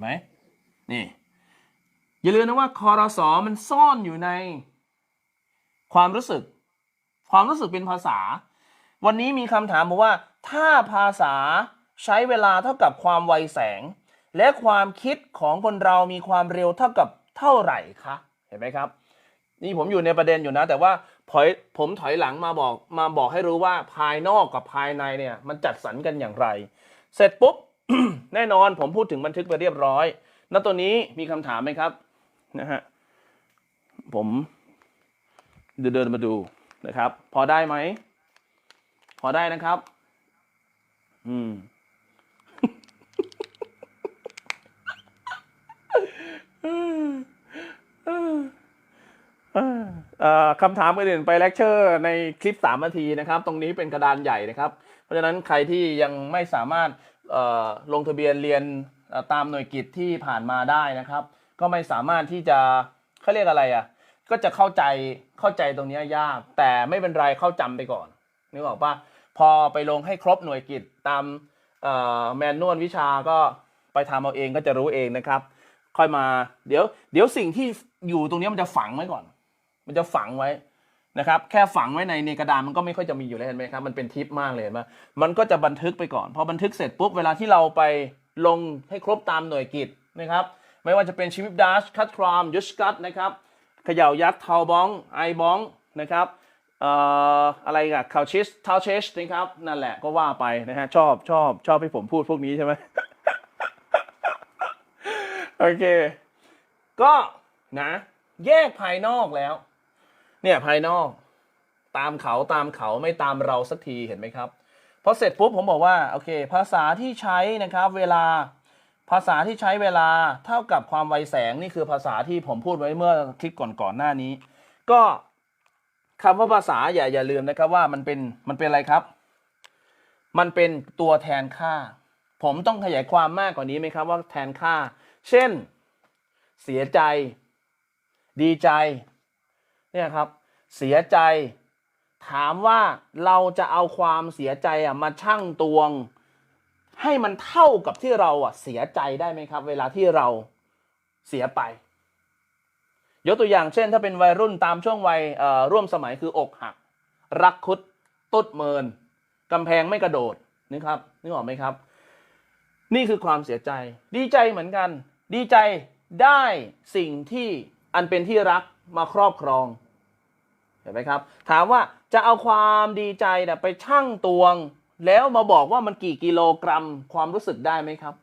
ไหมนี่อย่าลืมนะว่าคอรสอมันซ่อนอยู่ในความรู้สึก ความรู้สึกเป็นภาษา วันนี้มีคำถามบอกว่า ถ้าภาษาใช้เวลาเท่ากับความไวแสง และความคิดของคนเรามีความเร็วเท่ากับเท่าไหร่คะเห็นไหมครับ นี่ผมอยู่ในประเด็นอยู่นะ แต่ว่าผมถอยหลังมาบอกมาบอกให้รู้ว่าภายนอกกับภายในเนี่ยมันจัดสรรกันอย่างไร เสร็จปุ๊บ แน่นอนผมพูดถึงบันทึกไปเรียบร้อยณตัวนี้มีคำถามไหมครับนะฮะผมเดินมาดูนะครับ พอได้ไหม พอได้นะครับ อืม คำถามอื่นไปเลคเชอร์ในคลิป 3 นาทีนะครับ ตรงนี้เป็นกระดานใหญ่นะครับ เพราะฉะนั้นใครที่ยังไม่สามารถ ลงทะเบียนเรียนตามหน่วยกิจที่ผ่านมาได้นะครับ ก็ไม่สามารถที่จะเขาเรียกอะไรอะก็จะเข้าใจเข้าใจตรงนี้ยาก แต่ไม่เป็นไรเข้าจำไปก่อนนึกออกปะพอไปลงให้ครบหน่วยกิจตามแมนนวลวิชาก็ไปทำเอาเองก็จะรู้เองนะครับ ค่อยมาเดี๋ยว เดี๋ยวสิ่งที่อยู่ตรงนี้มันจะฝังไว้ก่อน มันจะฝังไว้ นะครับแค่ฝังไว้ในในกระดานมันก็ไม่ค่อยจะมีอยู่แล้วเห็นไหมครับมันเป็นทิปมากเลยเห็นไหมมันก็จะบันทึกไปก่อน พอบันทึกเสร็จปุ๊บเวลาที่เราไปลงให้ครบตามหน่วยกิจนะครับไม่ว่าจะเป็นชีวิตดัชคัตครามยุชกัตนะครับเขย่ายัดเทาบ้องไอบ้องนะครับอะไรกับคาชิสเทาเชสนะครับนั่นแหละก็ว่าไปนะฮะชอบชอบชอบให้ผมพูดพวกนี้ใช่ไหมโอเค ก็นะแยกภายนอกแล้ว เนี่ยภายนอก ตามเขาตามเขาไม่ตามเราสักทีเห็นไหมครับพอเสร็จปุ๊บผมบอกว่าโอเค ภาษาที่ใช้นะครับ เวลาภาษาที่ใช้เวลาเท่ากับความไวแสงนี่คือภาษาที่ผมพูดไว้เมื่อคลิปก่อนๆหน้านี้ ก็คำว่าภาษาอย่าอย่าลืมนะครับว่ามันเป็นมันเป็นอะไรครับ มันเป็นตัวแทนค่า ผมต้องขยายความมากกว่านี้ไหมครับว่าแทนค่า เช่น เสียใจ ดีใจ เนี่ยครับเสียใจ ถามว่าเราจะเอาความเสียใจอะมาชั่งตวง ให้มันเท่ากับที่เราอะเสียใจได้ไหมครับ เวลาที่เราเสียไป ยกตัวอย่างเช่น ถ้าเป็นวัยรุ่นตามช่วงวัยร่วมสมัยคืออกหัก รักคุดตุดเมินกำแพงไม่กระโดดนึกครับนึกออกไหมครับ นี่คือความเสียใจ ดีใจเหมือนกัน ดีใจได้สิ่งที่ อันเป็นที่รักมาครอบครอง เห็นไหมครับ ถามว่าจะเอาความดีใจไปชั่งตวง แล้วมาบอกว่ามันกี่กิโลกรัมความรู้สึกได้ไหมครับ